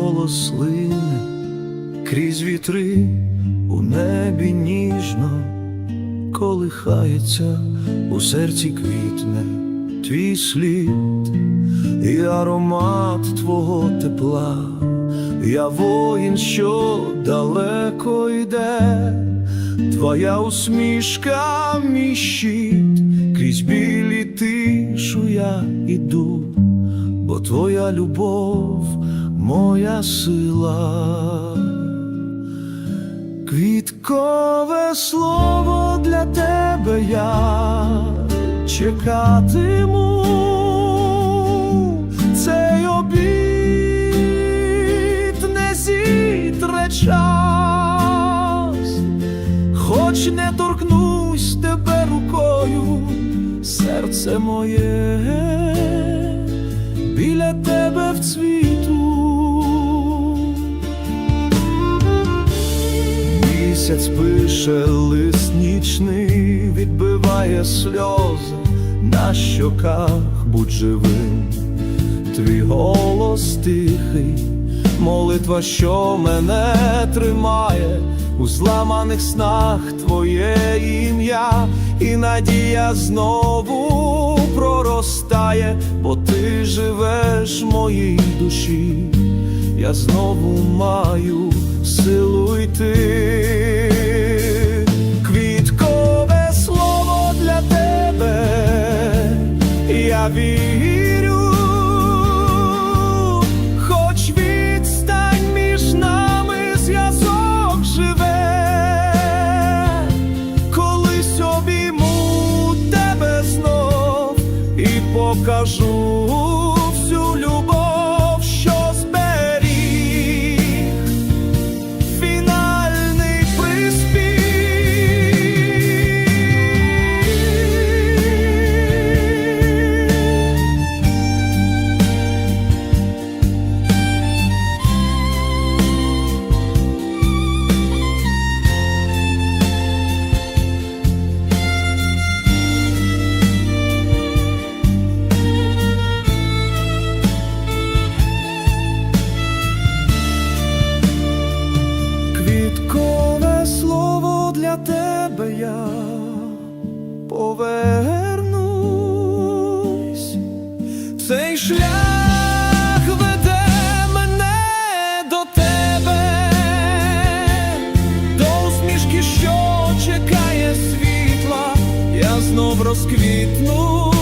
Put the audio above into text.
голос лине крізь вітри у небі ніжно колихається у серці квітне твій слід і аромат твого тепла. Я воїн, що далеко йде, твоя усмішка мій щит, крізь білі тишу я іду, бо твоя любов моя сила. Квіткове слово для тебе я чекатиму. Цей обід не зітре час, хоч не торкнусь тебе рукою, серце моє в цвіту. Місяць пише лист нічний, відбиває сльози на щоках, будь живим, твій голос тихий, молитва, що мене тримає, у зламаних снах. Твоє ім'я, і надія знову проростає, бо ти живеш в моїй душі я знову маю силу йти. Квіткове слово для тебе, я вірю, покажу повернусь. Цей шлях веде мене до тебе, до усмішки, що чекає світла, я знов розквітну.